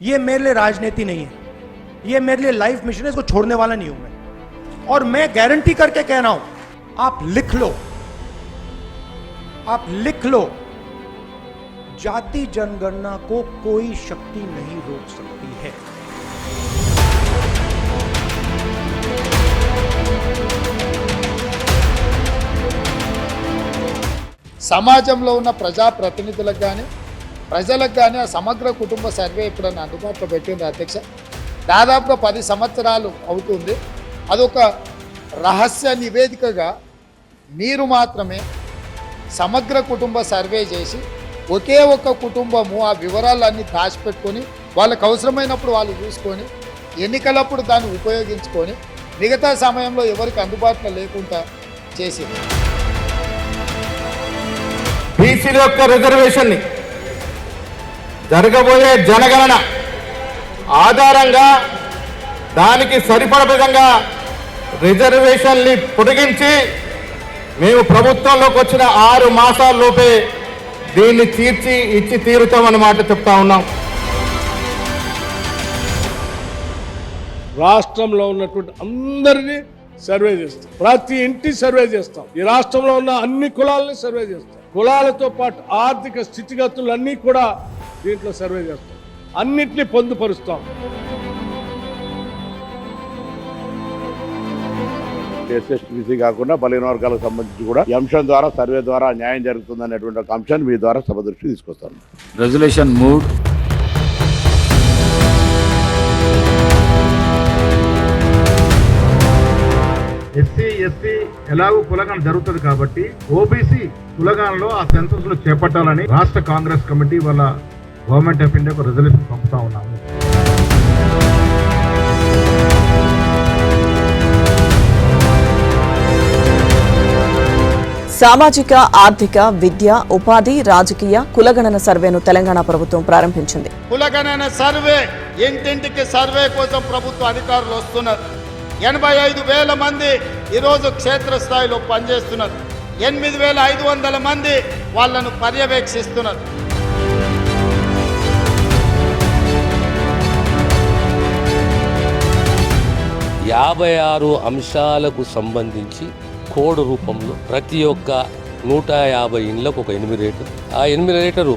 ये मेरे लिए राजनीति नहीं है ये मेरे लिए लाइफ मिशन है इसको छोड़ने वाला नहीं हूं मैं और मैं गारंटी करके कह रहा हूं आप लिख लो आप लिख लो जाति जनगणना को कोई शक्ति नहीं रोक सकती है సమాజంలో ఉన్న ప్రజాప్రతినిధులకు కానీ ప్రజలకు కానీ ఆ సమగ్ర కుటుంబ సర్వే ఎప్పుడైనా అందుబాటులో పెట్టింది అధ్యక్ష? దాదాపుగా పది సంవత్సరాలు అవుతుంది. అదొక రహస్య నివేదికగా మీరు మాత్రమే సమగ్ర కుటుంబ సర్వే చేసి ఒకే ఒక్క కుటుంబము ఆ వివరాలన్నీ దాచిపెట్టుకొని వాళ్ళకు అవసరమైనప్పుడు వాళ్ళు చూసుకొని ఎన్నికలప్పుడు దాన్ని ఉపయోగించుకొని మిగతా సమయంలో ఎవరికి అందుబాటులో లేకుండా చేసింది. బీసీల యొక్క రిజర్వేషన్ని జరగబోయే జనగణన ఆధారంగా దానికి సరిపడ విధంగా రిజర్వేషన్ని పొడిగించి మేము ప్రభుత్వంలోకి వచ్చిన ఆరు మాసాల్లోపే దీన్ని తీర్చి ఇచ్చి తీరుతామన్నమాట చెప్తా ఉన్నాం. రాష్ట్రంలో ఉన్నటువంటి అందరినీ సర్వే చేస్తాం. ప్రతి ఇంటి సర్వే చేస్తాం. ఈ రాష్ట్రంలో ఉన్న అన్ని కులాలని సర్వే చేస్తాం. కులాలతో పాటు ఆర్థిక స్థితిగతులన్నీ కూడా దీంట్లో సర్వే చేస్తాం. అన్నిటినీ పొందుపరుస్తాం. ఎస్ఎస్టీసీ కాకుండా బలహీన వర్గాలకు సంబంధించి కూడా ఈ అంశం ద్వారా సర్వే ద్వారా న్యాయం జరుగుతుంది అనేటువంటి ఒక అంశాన్ని మీ ద్వారా సభ దృష్టికి తీసుకొస్తాను. Resolution mood. ఎస్సీ ఎస్టీ ఎలాగో కులగాన జరుగుతుంది కాబట్టి ఓబీసీ కులగానలో ఆ సెన్సస్ను చేపట్టాలని రాష్ట్ర కాంగ్రెస్ కమిటీ వాళ్ళ గవర్నమెంట్ ఆఫ్ ఇండియాకు రిజల్యూషన్ పంపుతా ఉన్నాము. సామాజిక ఆర్థిక విద్య ఉపాధి రాజకీయ కులగణన సర్వేను తెలంగాణ ప్రభుత్వం ప్రారంభించింది. కులగణన సర్వే ఇంటింటికి సర్వే కోసం ప్రభుత్వ అధికారులు వస్తున్నారు. ఎనభై ఐదు వేల మంది ఈరోజు క్షేత్రస్థాయిలో పనిచేస్తున్నారు. ఎనిమిది వేల ఐదు వందల మంది వాళ్ళను పర్యవేక్షిస్తున్నారు. యాభై ఆరు అంశాలకు సంబంధించి కోడ్ రూపంలో ప్రతి ఒక్క నూట యాభై ఇండ్లకు ఒక ఎనిమిరేటర్ ఆ ఎనిమిరేటరు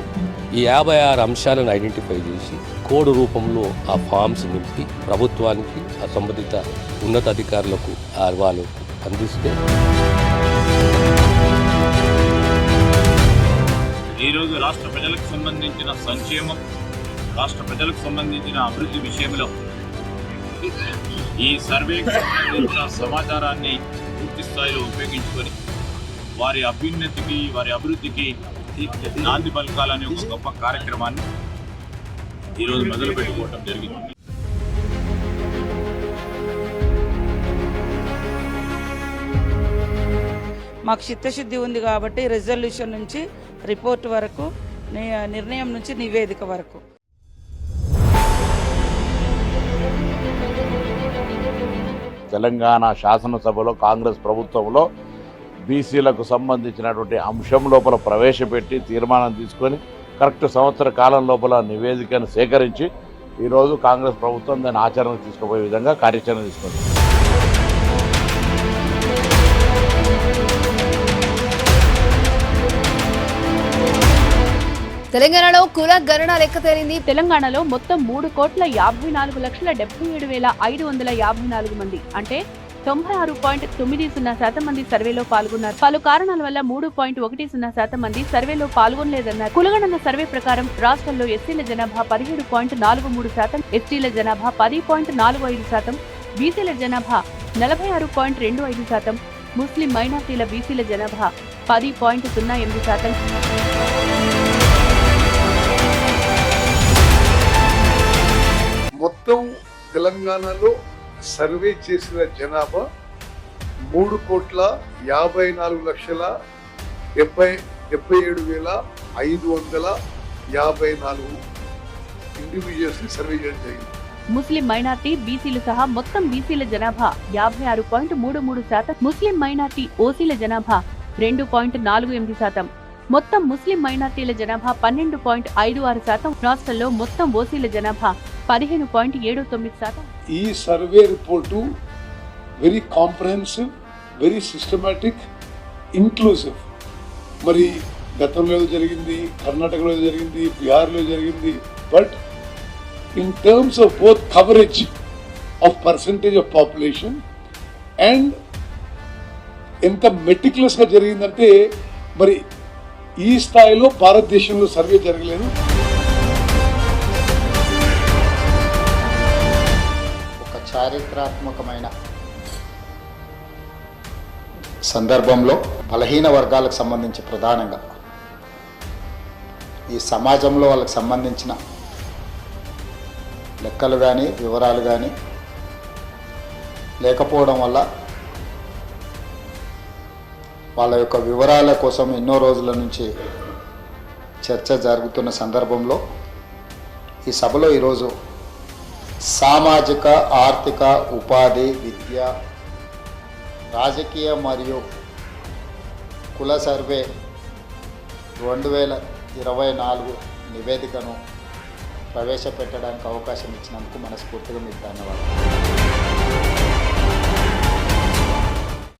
ఈ యాభై ఆరు అంశాలను ఐడెంటిఫై చేసి కోడ్ రూపంలో ఆ ఫామ్స్ నింపి ప్రభుత్వానికి ఆ సంబంధిత ఉన్నతాధికారులకు ఆ వాళ్ళు అందిస్తే. ఈరోజు రాష్ట్ర ప్రజలకు సంబంధించిన సంక్షేమం రాష్ట్ర ప్రజలకు సంబంధించిన అభివృద్ధి విషయంలో ఈ సర్వేకి సంబంధించిన సమాచారాన్ని పూర్తి స్థాయిలో ఉపయోగించుకొని వారి అభ్యున్నతికి వారి అభివృద్ధికి నాంది పలకాలనే ఒక గొప్ప కార్యక్రమాన్ని ఈరోజు మొదలు పెట్టుకోవటం జరిగింది. మాకు చిత్తశుద్ధి ఉంది కాబట్టి రెజల్యూషన్ నుంచి రిపోర్ట్ వరకు నిర్ణయం నుంచి నివేదిక వరకు. తెలంగాణ శాసనసభలో కాంగ్రెస్ ప్రభుత్వంలో బీసీలకు సంబంధించినటువంటి అంశం లోపల ప్రవేశపెట్టి తీర్మానం తీసుకొని కరెక్ట్ సంవత్సర కాలం లోపల నివేదికను సేకరించి ఈరోజు కాంగ్రెస్ ప్రభుత్వం దాన్ని ఆచరణకు తీసుకుపోయే విధంగా కార్యాచరణ తీసుకుంది. తెలంగాణలో కుల గణన లెక్క తేలింది. తెలంగాణలో మొత్తం మూడు కోట్ల యాభై నాలుగు లక్షల డెబ్బై ఏడు వేల ఐదు వందల యాభై నాలుగు మంది. అంటే తొంభై ఆరు పాయింట్ తొమ్మిది సున్నా శాతం మంది సర్వేలో పాల్గొన్నారు. పలు కారణాల వల్ల మూడు పాయింట్ ఒకటి సున్నా శాతం మంది సర్వేలో పాల్గొనలేదన్నారు. కులగణన సర్వే ప్రకారం రాష్ట్రంలో ఎస్సీల జనాభా పదిహేడు పాయింట్ నాలుగు మూడు శాతం ఎస్టీల జనాభా పది పాయింట్ నాలుగు ఐదు శాతం బీసీల జనాభా నలభై ఆరు పాయింట్ రెండు ఐదు శాతం ముస్లిం మైనార్టీల బీసీల జనాభా పది పాయింట్ సున్నా ఎనిమిది శాతం. మొత్తం తెలంగాణలో సర్వే చేసిన జనాభా మూడు కోట్ల యాభై నాలుగు లక్షల డెబ్బై డెబ్బై ఏడు వేల ఐదు వందల యాభై నాలుగు ఇండివిజువల్స్ సర్వే చేయడం జరిగింది. ముస్లిం మైనార్టీ బీసీలు సహా మొత్తం బీసీల జనాభా యాభై ఆరు పాయింట్ మూడు మూడు శాతం. ముస్లిం మైనార్టీ ఓసీల జనాభా రెండు పాయింట్ నాలుగు ఎనిమిది శాతం. మొత్తం ముస్లిం మైనార్టీల జనాభా పన్నెండు పాయింట్ ఐదు ఆరు శాతం. రాష్ట్రంలో మొత్తం ఓసీల జనాభా పదిహేను పాయింట్ ఏడు తొమ్మిది శాతం. ఈ survey report very comprehensive very systematic inclusive మరి గతంలో జరిగింది కర్ణాటకలో జరిగింది బీహార్లో జరిగింది. But in terms of both coverage of percentage of population and ఎంత మెటిక్యులస్గా జరిగిందంటే మరి ఈ స్థాయిలో భారతదేశంలో సర్వే జరగలేదు. ఒక చారిత్రాత్మకమైన సందర్భంలో బలహీన వర్గాలకు సంబంధించి ప్రధానంగా ఈ సమాజంలో వాళ్ళకి సంబంధించిన లెక్కలు కానీ వివరాలు కానీ లేకపోవడం వల్ల వాళ్ళ యొక్క వివరాల కోసం ఎన్నో రోజుల నుంచి చర్చ జరుగుతున్న సందర్భంలో ఈ సభలో ఈరోజు సామాజిక ఆర్థిక ఉపాధి విద్య రాజకీయ మరియు కుల సర్వే రెండు వేల ఇరవై నాలుగు నివేదికను ప్రవేశపెట్టడానికి అవకాశం ఇచ్చినందుకు మనస్ఫూర్తిగా మీకు ధన్యవాదాలు.